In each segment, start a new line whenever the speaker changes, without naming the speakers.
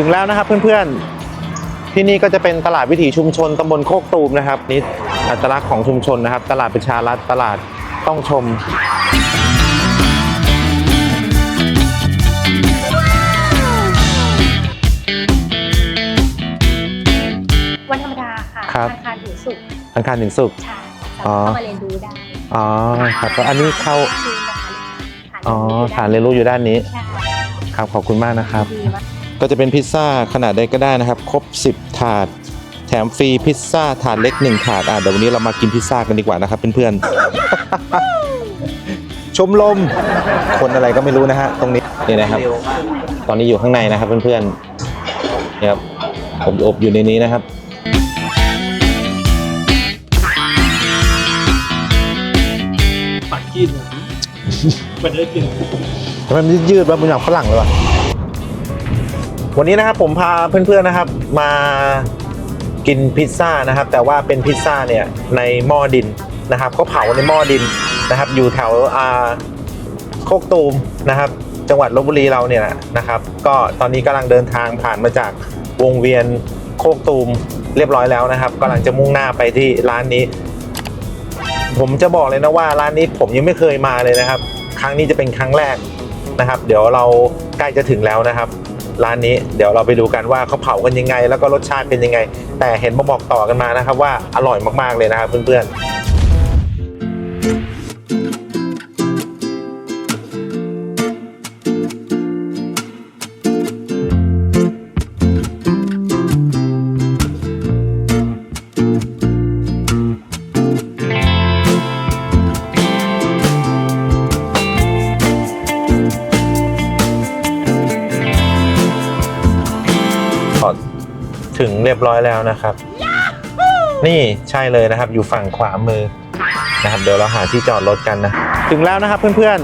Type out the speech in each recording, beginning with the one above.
ถึงแล้วนะครับเพื่อนๆ ที่นี่ก็จะเป็นตลาดวิถีชุมชนตำบลโคกตูมนะครับนี่อัตลักษณ์ของชุมชนนะครับ ตลาดประชารัฐตลาดต้องชม
วันธรรมดาค่ะ
ครับ
อาคารถึงสุข
อังคารถึงศุกร์
ใช่
อ๋อ
สามารถเข้ามาเรียนรู้ได้
อ๋อครับแล้วอันนี้เข้า
ด้นนะคะ
อ๋อฐานเรียนรู้อยู่ด้านนี้
ใช่
ครับขอบคุณมากนะครับ
ดีมาก
ก็จะเป็นพิซซ่าขนาดใดก็ได้นะครับ ครบ 10 ถาด แถมฟรีพิซซ่าถาดเล็ก 1 ถาด อะเดี๋ยววันนี้เรามากินพิซซ่ากันดีกว่านะครับเพื่อนๆ ชมรมคนอะไรก็ไม่รู้นะฮะตรงนี้นี่นะครับ ตอนนี้อยู่ข้างในนะครับเพื่อนๆเนี่ยครับผมอบอยู่ในนี้นะครับ
ปักกินมันได้กิน
ทำไมมันยืดว่ามันอย่างฝรั่งเลยวะ วันนี้นะครับผมพาเพื่อนๆนะครับมากินพิซซ่านะครับ แต่ว่าเป็นพิซซ่าเนี่ยในหม้อดินนะครับเขาเผาในหม้อดินนะครับ อยู่แถวอ่าโคกตูมนะครับ จังหวัดลบบุรีเราเนี่ยนะครับ ก็ตอนนี้กำลังเดินทางผ่านมาจากวงเวียนโคกตูมเรียบร้อยแล้วนะครับกำลังจะมุ่งหน้าไปที่ร้านนี้ ผมจะบอกเลยนะว่าร้านนี้ผมยังไม่เคยมาเลยนะครับ ครั้งนี้จะเป็นครั้งแรกนะครับ เดี๋ยวเราใกล้จะถึงแล้วนะครับ ร้านนี้เดี๋ยวเราไปดูกันว่าเขาเผากันยังไง แล้วก็รสชาติเป็นยังไง แต่เห็นมาบอกต่อกันมานะครับว่าอร่อยมากๆเลยนะครับเพื่อนๆ บร้อยแล้วนะครับ นี่ใช่เลยนะครับ อยู่ฝั่งขวามือนะครับเดี๋ยวเราหาที่จอดรถกันนะ ถึงแล้วนะครับเพื่อน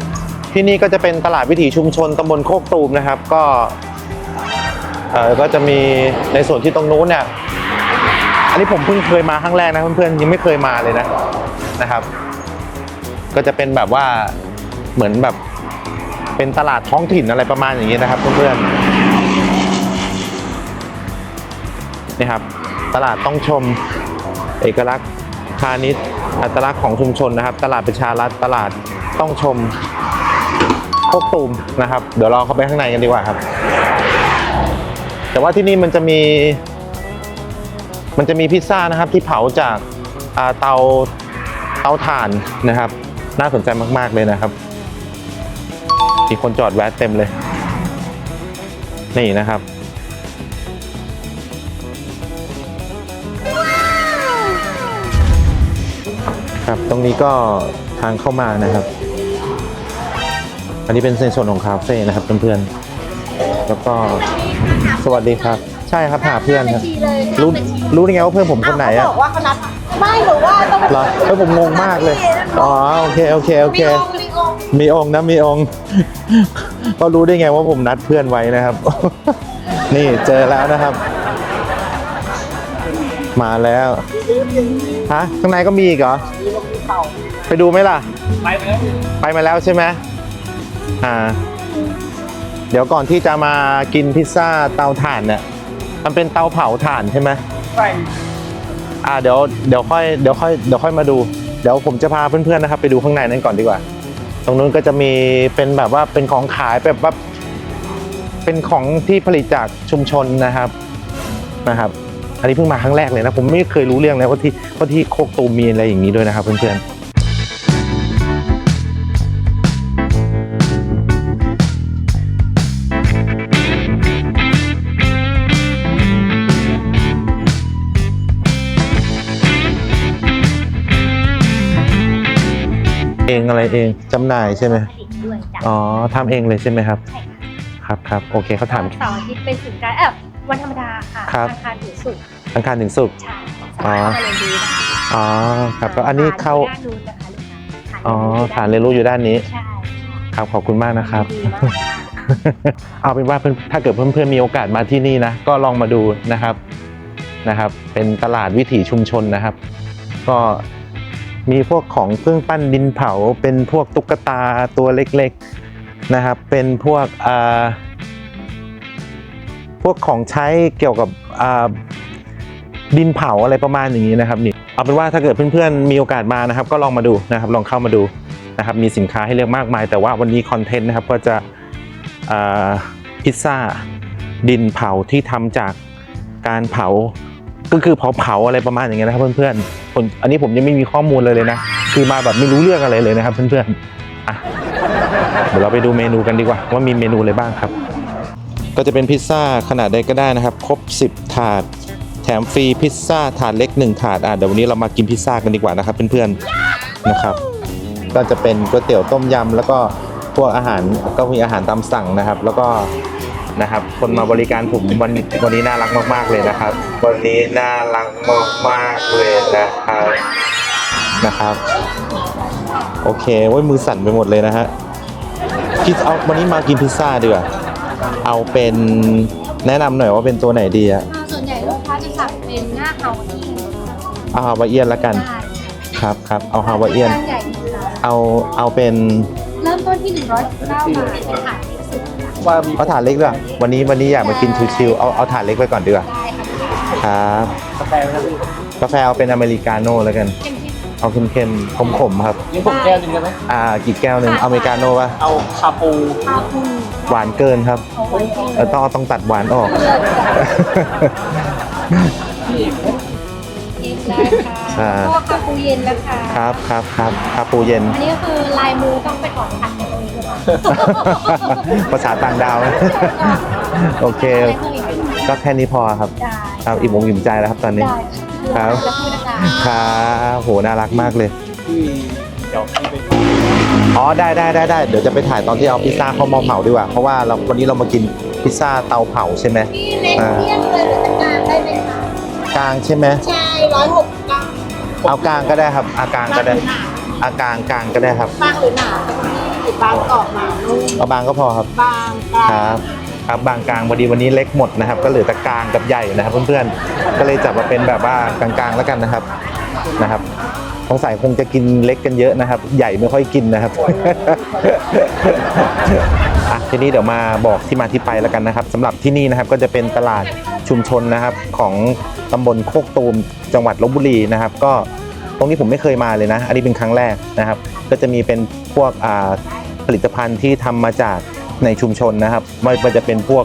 ๆ ที่นี่ก็จะเป็นตลาดวิถีชุมชนตำบลโคกตูมนะครับ ก็เออก็จะมีในส่วนที่ตรงนู้นเนี่ยอันนี้ผมเพิ่งเคยมาครั้งแรกนะเพื่อนๆยังไม่เคยมาเลยนะนะครับ ก็จะเป็นแบบว่าเหมือนแบบเป็นตลาดท้องถิ่นอะไรประมาณอย่างนี้นะครับเพื่อนๆ นี่ครับ ตลาดต้องชมเอกลักษณ์พาณิชย์อัตลักษณ์ของชุมชนนะครับ ตลาดประชารัฐตลาดต้องชมโคกตูมนะครับ เดี๋ยวเราเข้าไปข้างในกันดีกว่าครับ แต่ว่าที่นี่มันจะมี มันจะมีพิซซ่านะครับที่เผาจากเตาเตาถ่านนะครับ น่าสนใจมาก ๆ เลยนะครับ มีคนจอดแวะเต็มเลย นี่นะครับ ครับตรงนี้ก็ทางเข้ามานะครับ อันนี้เป็นในส่วนของคาเฟ่นะครับเพื่อนๆแล้วก็สวัสดีครับ ใช่ครับหาเพื่อนครับรู้รู้ได้ไงว่าเพื่อนผมคนไหนอะ
บอกว่าเขานัดไม่หรือว่าต้อง
เหรอเฮ้ยผมงงมากเลยอ๋อโอเคโอเคโอเค
มีองค์มีองค์
มีองค์นะมีองค์ก็รู้ได้ไงว่าผมนัดเพื่อนไว้นะครับ นี่เจอแล้วนะครับ มาแล้วฮะข้างในก็มีอีกเหรอ ไปดูไหมล่ะ
ไปแล้ว
ไปมาแล้วใช่ไหมอ่า เดี๋ยวก่อนที่จะมากินพิซซ่าเตาถ่านเนี่ย มันเป็นเตาเผาถ่านใช่ไหม
ไป
อ่าเดี๋ยวเดี๋ยวค่อยเดี๋ยวค่อยเดี๋ยวค่อยมาดู เดี๋ยวผมจะพาเพื่อนๆนะครับ ไปดูข้างในนั้นก่อนดีกว่า ตรงนู้นก็จะมีเป็นแบบว่าเป็นของขายแบบว่าเป็นของที่ผลิตจากชุมชนนะครับนะครับ อันนี้เพิ่งมาครั้งแรกเลยนะ ผมไม่เคยรู้เรื่องเลยว่าที่ว่าที่โคกตูมมีอะไรอย่างนี้ด้วยนะครับเพื่อนๆเองอะไรเองจำหน่ายใช่ไหม
ผลิตด้วยจ้ะ
อ๋อทำเองเลยใช่ไหมครับ
ใช่ค่ะ
ครับครับโอเคเขาถาม
เสาร์อาทิตย์เป็นศูนย์กลางเออวันธรรมดาค่ะ
ครับ
อาคารถึงสุข
อังคารถึงศุกร์
ใช่สามารถเข้ามาเรียนรู้ได้
อ๋อครับแล้วอันนี้เข้า
ด้านนู้นนะคะลูกค้า
อ๋อฐานเรียนรู้อยู่ด้านนี้
ใช่
ครับขอบคุณมากนะครับ
ดีมาก
เอาเป็นว่าเพื่อนถ้าเกิดเพื่อนๆมีโอกาสมาที่นี่นะ ก็ลองมาดูนะครับนะครับ เป็นตลาดวิถีชุมชนนะครับ ก็มีพวกของเครื่องปั้นดินเผา เป็นพวกตุ๊กตาตัวเล็กๆนะครับ เป็นพวกอ่าพวกของใช้เกี่ยวกับอ่า ดินเผาอะไรประมาณอย่างนี้นะครับนี่เอาเป็นว่าถ้าเกิดเพื่อนๆมีโอกาสมานะครับ ก็ลองมาดูนะครับลองเข้ามาดูนะครับมีสินค้าให้เลือกมากมาย แต่ว่าวันนี้คอนเทนต์นะครับก็จะพิซซ่าดินเผาที่ทำจากการเผาก็คือเผาเผาอะไรประมาณอย่างเงี้ยนะครับเพื่อนๆผมอันนี้ผมยังไม่มีข้อมูลเลยเลยนะ คือมาแบบไม่รู้เรื่องอะไรเลยนะครับ เพื่อนๆอะเดี๋ยวเราไปดูเมนูกันดีกว่า ว่ามีเมนูอะไรบ้างครับ ก็จะเป็นพิซซ่าขนาดใดก็ได้นะครับ ครบ 10 ถาด แถมฟรีพิซซ่าถาดเล็ก 1 ถาดอะเดี๋ยววันนี้เรามากินพิซซ่ากันดีกว่านะครับเพื่อนๆนะครับ ก็จะเป็นก๋วยเตี๋ยวต้มยำแล้วก็พวกอาหารก็มีอาหารตามสั่งนะครับ แล้วก็นะครับ คนมาบริการผมวันวันนี้น่ารักมากๆเลยนะครับ วันนี้น่ารักมากๆเลยนะครับนะครับ โอเคโว้ยมือสั่นไปหมดเลยนะฮะพี่เอาวันนี้มากินพิซซ่าดีกว่าเอาเป็นแนะนำหน่อยว่าเป็นตัวไหนดีอะ
จะสั่งเป็นหน้าเฮาอี้
เอาฮาวาเอียนละกัน
ได้
ครับครับ เอาฮาวาเอียน
จานใหญ่นะคะ
เอา เอาเป็น
เริ่มต้นที่ 119บาทเป็นถาดเล็กสุดค่ะ
ว่ามี
เอาถาดเล็กด้วยวันนี้ วันนี้อยากมากินชิวๆ เอา เอาถาดเล็กไปก่อนดีกว่า
ได้ค่ะ
ครับ
กาแฟไหมครับพี่
กาแฟเอาเป็นอเมริกาโน่แล้วกัน
เป็นที่
เอาเค็มๆ ขมๆ ครับ
นี่ผมแก้วหนึงได้ไหม
อ่ากี่แก้วหนึ่งอเมริกาโน่ปะ
เอาคาปู
คาปู
หวานเกินครับ
เอาไว้ที่
เออต้องต้องตัดหวานออก
เอ งได้ค่ะ
อ่า
ก็คาปูเย็นแล้วค่ะ
ครับครับครับคาปูเย็น
อันนี้ก็คือลายมือต้องไปถอนขัดในตรงนี้ด้วย
ภาษาต่างดาว โอเค
อะไรเพิ่มอีกไหม
ก็แค่นี้พอครับ
ได้
ครับอิ่มอกอิ่มใจแล้วครับตอนนี้
ได้
ครับ
แล้วพูดนะคะ
ครับโหน่ารักมากเลย
ที่เดี๋ยวพี่ไป
อ๋อได้ได้ได้ได้เดี๋ยวจะไปถ่ายตอนที่เอาพิซซ่าเข้าหม้อเผาดีกว่า เพราะว่าเราวันนี้เรามากินพิซซ่าเตาเผาใช่ไหม
พี่เล็กเที่ยงเลยหรือจะ กลาง
ใช่ไหม
ใช่ร้อยหกกลาง
เอากลางก็ได้ครับอากลางก็ได้อากลางกลางก็ได้ครับ
บางหรือหนาพี่บางกรอบมานุ่ม
เอาบางก็พอครับ
บางกลา
ค
ง
รับครับบางกลางพอดีวันนี้เล็กหมดนะครับ ก็เหลือแต่กลางกับใหญ่นะครับเพื่อนๆก็เลยจับมาเป็นแบบว่ากลางๆแล้วกันนะครับนะครับสงสัยคงจะกินเล็กกันเยอะนะครับ ใหญ่ไม่ค่อยกินนะครับ อะทีนี้เดี๋ยวมาบอกที่มาที่ไปแล้วกันนะครับสำหรับที่นี่นะครับก็จะเป็นตลาดชุมชนนะครับของ ตำบลโคกตูมจังหวัดลบบุรีนะครับ ก็ตรงนี้ผมไม่เคยมาเลยนะ อันนี้เป็นครั้งแรกนะครับ ก็จะมีเป็นพวกผลิตภัณฑ์ที่ทำมาจากในชุมชนนะครับไม่ว่าจะเป็นพวก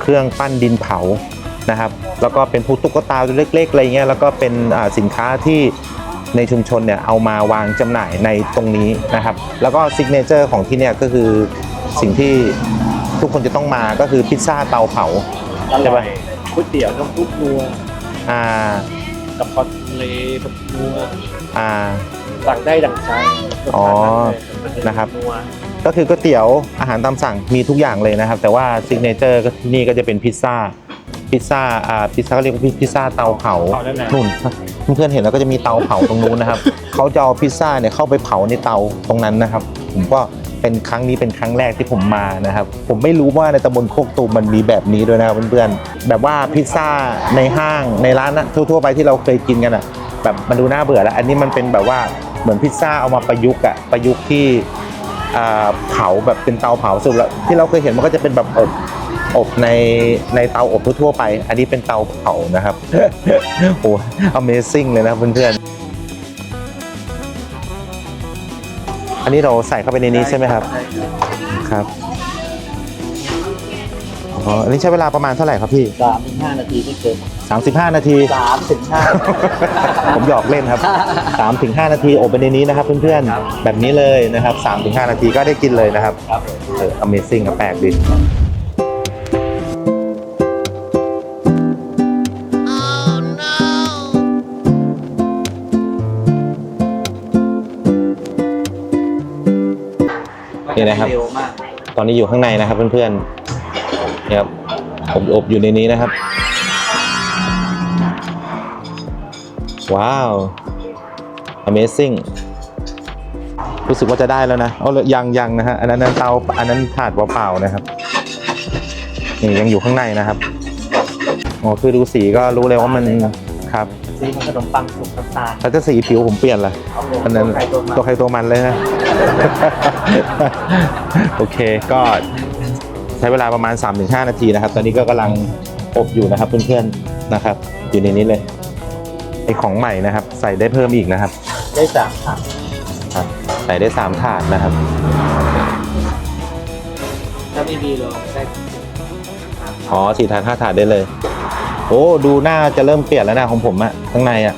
เครื่องปั้นดินเผานะครับ แล้วก็เป็นพวกตุ๊กตาตัวเล็กๆอะไรเงี้ยแล้วก็เป็นสินค้าที่ในชุมชนเนี่ยเอามาวางจำหน่ายในตรงนี้นะครับ แล้วก็ซิกเนเจอร์ของที่เนี่ยก็คือสิ่งที่ทุกคนจะต้องมาก็คือพิซซ่าเตาเผา
อร่อยก๋วยเตี๋ยวน้ำซุปนัว
อ่า
กับคอนทะเลแบบนัว
อ่า
สั่งได้ดังใจ
อ๋อ
นะ
นะครับ
นัว
ก็คือก๋วยเตี๋ยวอาหารตามสั่งมีทุกอย่างเลยนะครับ แต่ว่าซิกเนเจอร์ก็ที่นี่ก็จะเป็นพิซซ่าพิซซ่าอ่าพิซซ่าเขาเรียกว่าพิซซ่าเตาเผา
เอาได้ไหน
นู่นเพื่อนๆเห็นแล้วก็จะมีเตาเผาตรงนู้นนะครับ เขาจะเอาพิซซ่าเนี่ยเข้าไปเผาในเตาตรงนั้นนะครับ ผมก็ เป็นครั้งนี้เป็นครั้งแรกที่ผมมานะครับ ผมไม่รู้ว่าในตำบลโคกตูมมันมีแบบนี้ด้วยนะครับเพื่อนๆแบบว่าพิซซ่าในห้างในร้านทั่วๆไปที่เราเคยกินกันอะแบบมันดูน่าเบื่อแล้ว อันนี้มันเป็นแบบว่าเหมือนพิซซ่าเอามาประยุกต์อะประยุกต์ที่อ่าเผาแบบเป็นเตาเผาสุดแล้วที่เราเคยเห็นมันก็จะเป็นแบบอบอบในในเตาอบทั่วๆไป อันนี้เป็นเตาเผานะครับโอ้ Amazing เลยนะเพื่อนๆ อันนี้เราใส่เข้าไปในนี้ใช่ไหมครับ ครับอ๋ออันนี้ใช้เวลาประมาณเท่าไหร่ครับพี่
สามถึงห้านาทีไม่เกิน
35 นาที
สามถึงห้า
ผมหยอกเล่นครับ3-5ถึงนาทีอบไปในนี้นะครับเพื่อน
ครับ
ๆ แบบนี้เลยนะครับ3-5ถึงนาทีก็ได้กินเลยนะครับ
ครับ
เออ Amazing อะแปลกดี นี่นะครับ
เร็วมาก
ตอนนี้อยู่ข้างในนะครับเพื่อนๆนี่ครับอบอบอยู่ในนี้นะครับ ว้าว Amazing รู้สึกว่าจะได้แล้วนะเอาเลยยังยังนะฮะอันนั้นอันนั้นเตา อันนั้นถาดเปล่าๆนะครับนี่ยังอยู่ข้างในนะครับ อ๋อ คือดูสีก็รู้เลยว่ามันครับ
ซีมันขนมปังสุกน้ำตาล
แล้วถ้าสีผิวผมเปลี่ยนละ
เอาลง
อันนั้น
ตัวใครตัวมัน
ตัวใครตัวมันเลยนะ โอเคก็ช้เวลาประมาณ 3-5 นาทีนะครับ ตอนนี้ก็กำลังอบอยู่นะครับเพื่อนๆนะครับ อยู่ในนี้เลยไอของใหม่นะครับ ใส่ได้เพิ่มอีกนะครับ
ได้สามถัง
ครับใส่ได้3ถาดนะครับ
ถ้าไม่มีเราได้
อ๋อสี่ถาดห้าถาดได้เลย โอ้ดูหน้าจะเริ่มเปลี่ยนแล้วนะของผมอะข้างในอะ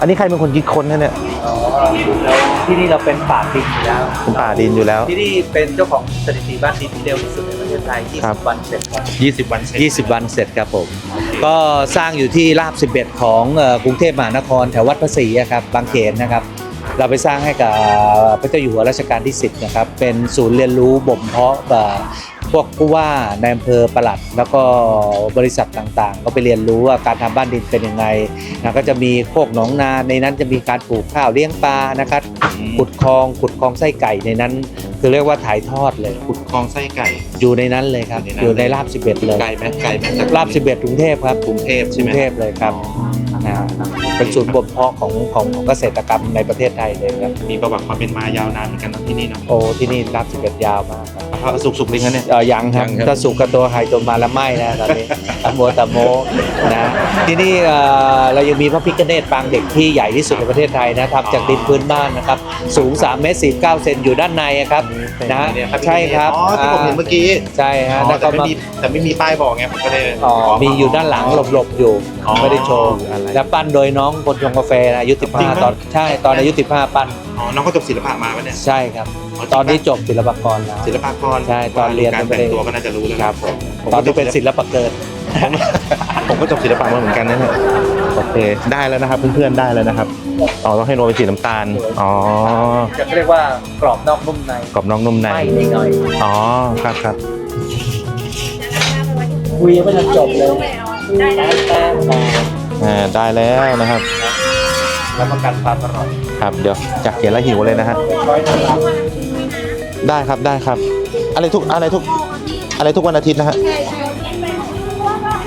อันนี้ใครเป็นคนคิดค้นนะเนี่ย
อ๋อแล้วที่นี่เราเป็นป่าดินอยู่แล้ว
เป็นป่าดินอยู่แล้ว
ที่นี่เป็นเจ้าของสถิติบ้านดินที่เร็วที่สุดในประเทศไทย
ครับ
20วันเสร็จครับ
20 วันเสร็จ
20 วันเสร็จครับผม ก็สร้างอยู่ที่ราบ 11 ของเอ่อกรุงเทพมหานครแถววัดพระศรีอะครับบางเขนนะครับ เราไปสร้างให้กับพระเจ้าอยู่หัวรัชกาลที่ 10 นะครับ เป็นศูนย์เรียนรู้บ่มเพาะเอ่อ พวกผู้ว่าในอำเภอปลัด แล้วก็บริษัทต่างๆ ก็ไปเรียนรู้ว่าการทำบ้านดินเป็นยังไงนะก็จะมีโคกหนองนาในนั้นจะมีการปลูกข้าวเลี้ยงปลานะครับขุดคลองขุดคลองไส้ไก่ในนั้น คือเรียกว่าถ่ายทอดเลย
ขุดคลองไส้ไก่
อยู่ในนั้นเลยครับ
อยู่ในนั้น
อยู่ในราบ 11 เลย
ไก่ไหมไก่ไหมจาก
ราบ 11กรุงเทพครับ
กรุงเทพ
ก
ใช่
รุ
ไห
ง
ม
เทพเลยครับนะเป็นศูนย์บ่มเพาะของของของเกษตรกรรมในประเทศไทยเลยครับ
มีประวัติความเป็นมายาวนานเหมือนกันเนอะที่นี่เนาะ
โอ้ที่นี่รับ11ยาวมาก ครับ
มะพร้าวสุกๆเลยนะเนี่ย
เออยังครับ
ยังครับ
ถ้าสุกกับตัวไฮตัวมาละไม่นะตอนนี้ ตะโมตะโมนะที่นี่เอ่อเรายังมีพระพิฆเนศปางเด็กที่ใหญ่ที่สุดในประเทศไทยนะทำจากดินพื้นบ้านนะครับ สูง3เมตร49เซนอยู่ด้านในอะครับนะ
เนี่ยครับ
ใช่ครับ
อ๋อที่ผมเห็นเมื่อกี้
ใช่ฮะ
อ๋อ
แล้ว
แต่
ก็
ไม่
มา
มีแต่ไม่มีป้ายบอกไงผมก็เลย
อ๋อมีอยู่ด้านหลังหลบๆอยู่
อ๋อ
ไม่ได้โชว์
อะไร
และปั้นโดยน้องคนชงกาแฟนะอายุ
จริงปะ
15ตอนใช่ตอนอายุ15ปั้น
อ๋อน้องก็จบศิลปะมาปะเนี่ย
ใช่ครับ ตอนนี้จบศิลปากรแล้ว
ศิลปากร
ใช่ตอนเรียน
การ
ไม่
แต่
ได้
งตัวก็น่าจะรู้แล้ว
ครับผม
ผม
ตอ
ก็
นนี้เป็น
จบ
ศิลปะเกิด
ผมก็จบศิลปะมาเหมือนกันนะเนี่ยโอเคได้แล้วนะครับเพื่อนๆได้แล้วนะครับอ๋อต้องให้โนเป็นสีน้ำตาลอ๋อ
จะเรียกว่ากรอบนอกนุ่มใน
กรอบน้องนุ่มใน
ไม่หน่อย
อ๋อครับครับ
คุยยังไม่ทันจบเลยแป้งแป้งมา
อ่าได้แล้วนะครับ
แล้วประกันความอร่อย
ครับเดี๋ยวจากเขียนแล้วหิวเลยนะฮะ
ร้อยทั้งหลัง
ได้ครับได้ครับ อะไรทุกอะไรทุกอะไรทุกวันอาทิตย์นะฮะ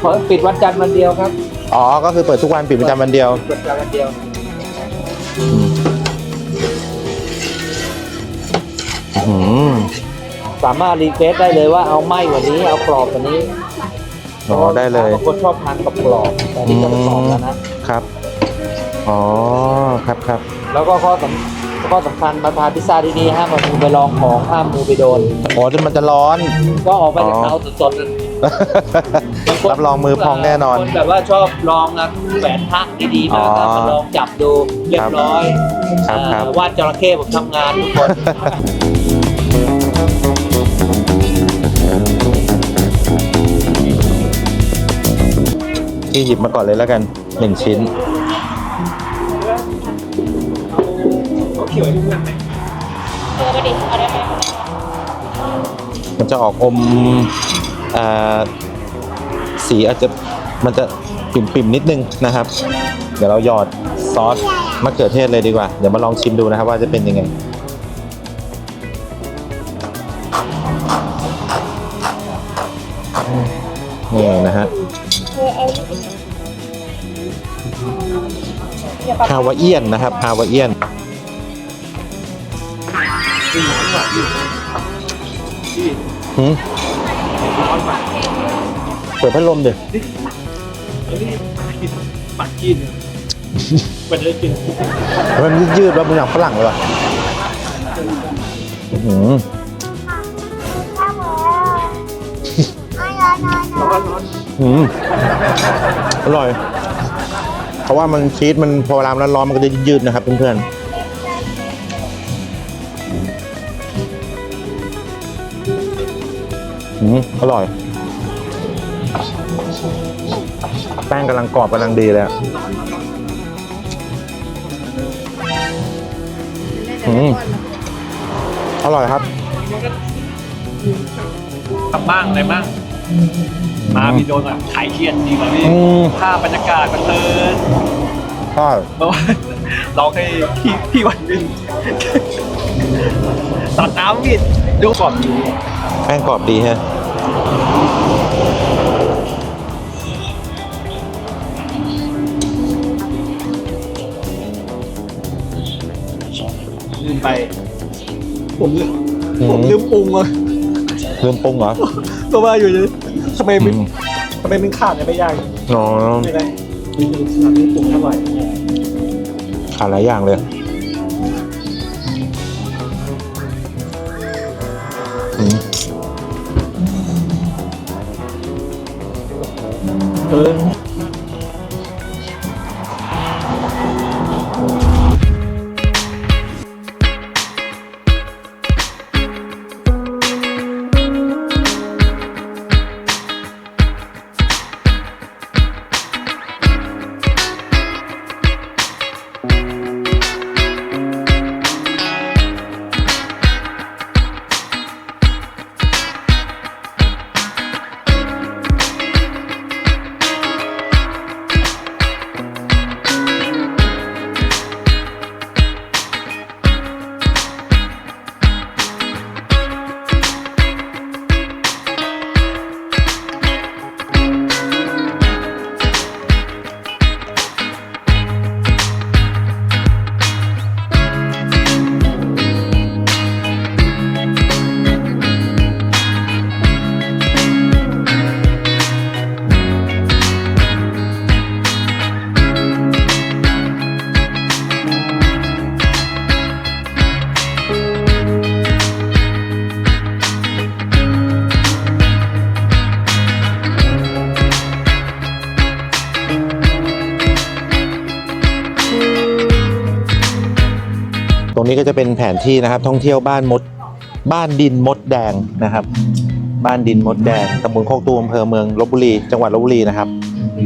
เปิดปิดวันจันทร์วันเดียวครับ
อ๋อ ก็คือเปิดทุกวันปิดประจำวันเดียว
วันจันทร์วันเดียว
อืม
สามารถรีเควสได้เลยว่าเอาไหม้กว่านี้เอากรอบกว่านี้
อ๋อได้เลย
บางคนชอบทานกับกรอบแต่นี่ก็กรอบแล้วนะครับ
อ๋อครับครับ
แล้วก็ข้อสำ ข้อสำคัญมาทานพิซซ่าที่นี่ห้ามเอามือไปลองของห้ามมือไปโดน
อ๋อจนมันจะร้อน
ก็ออกไปจาก
อ๋อ
เตาสดๆบางคน
รับรองมือพองแน่นอน
คนแบบว่าชอบลองนะแหวนพระที่ดีมาก
อ๋อ
มาลองจับดูเรียบร้อย
ครับ
เอ่อ
ครับ
วาดจระเข้ผมทำงานทุกคน
พี่หยิบมาก่อนเลยแล้วกันหนึ่งชิ้น มันจะออกอมอ่าสีอาจจะมันจะปิ่มๆนิดนึงนะครับ เดี๋ยวเราหยอดซอสมะเขือเทศเลยดีกว่า เดี๋ยวมาลองชิมดูนะครับว่าจะเป็นยังไงนี่นะฮะฮาวาเอียนนะครับฮาวาเอียน หืมเปิดพัดลมดิ
ปักกินมันได้กิน
มันยืดๆแล้วมันอย่างฝรั่งเลยว่ะอื้อหือหืมอร่อย เพราะว่ามันชีสมันพอเวลามันร้อนๆมันก็จะยืดๆนะครับเพื่อนๆ อืมอร่อย แป้งกำลังกรอบกำลังดีเลยอะอืมอร่อยครับ
ทำบ้างอะไรบ้าง มามีโดนแบบถ่ายเครียดดีกว่าพี่
อืม
ภาพบรรยากาศมันเพลิน
ก็
เพราะว่า ร้องให้พี่พี่วันหนึงตอนน้ำมิดดูก่อน
แป้งกรอบดีฮะ
ลืมไป ผมลืมผมลืมปรุงเลย
เริ่มปรุงเหรอ
ก็ว่าอยู่เลยทำไม
อื
เป็น
ม
ทำไมเป็นขาดเนี่ยไม่ยาก
อ๋อ
ไม่ได้มีขาดมีปรุงอร่อย
ขาดหลายอย่างเลย
เออ
นี้ก็จะเป็นแผนที่นะครับ ท่องเที่ยวบ้านมด บ้านดินมดแดงนะครับ บ้านดินมดแดงตำบลโคกตูมอำเภอเมืองลบบุรี จังหวัดลบบุรีนะครับ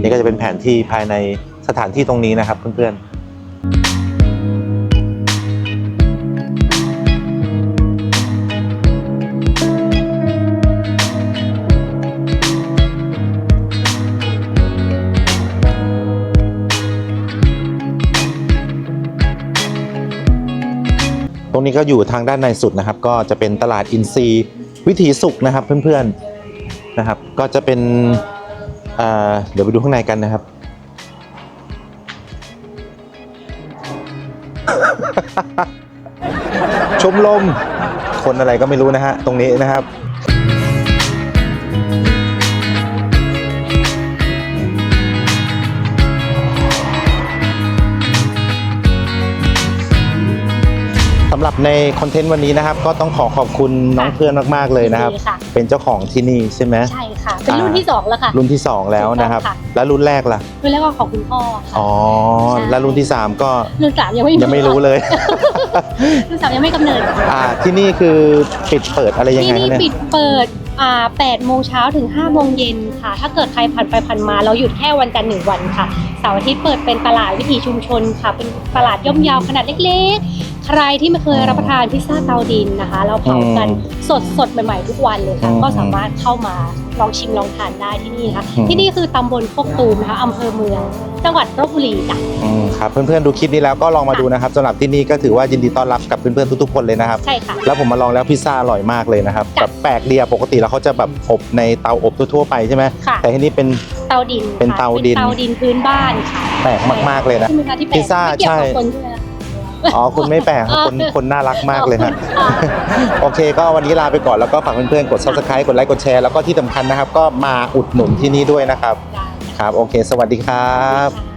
นี่ก็จะเป็นแผนที่ภายในสถานที่ตรงนี้นะครับเพื่อนๆ นี้ก็อยู่ทางด้านในสุดนะครับ ก็จะเป็นตลาดอินทรีย์วิถีสุขนะครับเพื่อนๆนะครับ ก็จะเป็นเดี๋ยวไปดูข้างในกันนะครับ ชมลมคนอะไรก็ไม่รู้นะฮะตรงนี้นะครับ หรับในคอนเทนต์วันนี้นะครับ ก็ต้องขอขอบคุณน้องเพื่อนมากๆเลยนะครับ
ดีค่ะ
เป็นเจ้าของที่นี่ใช่ไหม
ใช่ค่ะ เป็นรุ่นที่สองแล้วค่ะ
รุ่นที่2แล้วนะครับ
ถูกต้องค่ะ
แล้วรุ่นแรกล่ะ
รุ่นแรกก็ของคุณพ่อค่ะ
อ๋อ
ใช่
แล้วรุ่นที่3ก็
รุ่นสามยังไม่
ยังไม่รู้เลย
รุ่นสามยังไม่กำเนิด
อ่า ที่นี่คือปิดเปิดอะไรยัง
ที่
ไง
นี่
คะเนี่ย
ปิดเปิดอ่า8โมงเช้าถึง5โมงเย็น ค่ะ ถ้าเกิดใครผ่านไปผ่านมาเราหยุดแค่วันจันทร์หนึ่งวันค่ะเสาร์อาทิตย์เปิดเป็นตลาดวิถีชุมชนค่ะ เป็นตลาดย่อมเยาวขนาดเล็กๆ ใครที่ไม่เคยรับประทานพิซซ่าเตาดินนะคะ เราเผากันสดสดๆใหม่ๆทุกวันเลยค่ะ
อืม
ก็สามารถเข้ามาลองชิมลองทานได้ที่นี่นะคะ
อืม
ที่นี่คือตำบลโคกตูมนะคะอำเภอเมือง จังหวัดลบบุรีจ้ะ
อืมครับเพื่อนๆดูคลิปนี้แล้วก็ลองมาดูนะครับสำหรับที่นี่ก็ถือว่ายินดีต้อนรับกับเพื่อนๆทุกๆคนเลยนะครับ
ใช่ค่ะ
แล้วผมมาลองแล้วพิซซ่าอร่อยมากเลยนะครับ
จ้ะ
แบบแปลกดีอะปกติแล้วเขาจะแบบอบในเตาอบทั่วๆไปใช่ไหม
ค่ะ
แต่ที่นี่เป็น
เตาดินค่ะ
เป็นเตาดิน
เตาดินพื้นบ้านค่ะ
แปลกมาก ๆ เลยนะ
ใช่ไหมคะที่แปลก
พิซซ่า
ไม่เกี่ยวกับ
ใช่
คนใช่ไหมคะ
อ๋อคุณไม่แปลกครับคนคนน่ารักมากเลยฮะ โอเค ก็วันนี้ลาไปก่อนแล้วก็ฝากเพื่อนๆกด subscribe กดไลค์กดแชร์แล้วก็ที่สำคัญนะครับ ก็มาอุดหนุนที่นี่ด้วยนะครับ
ได้
ครับ โอเค สวัสดีครับ
ค่ะ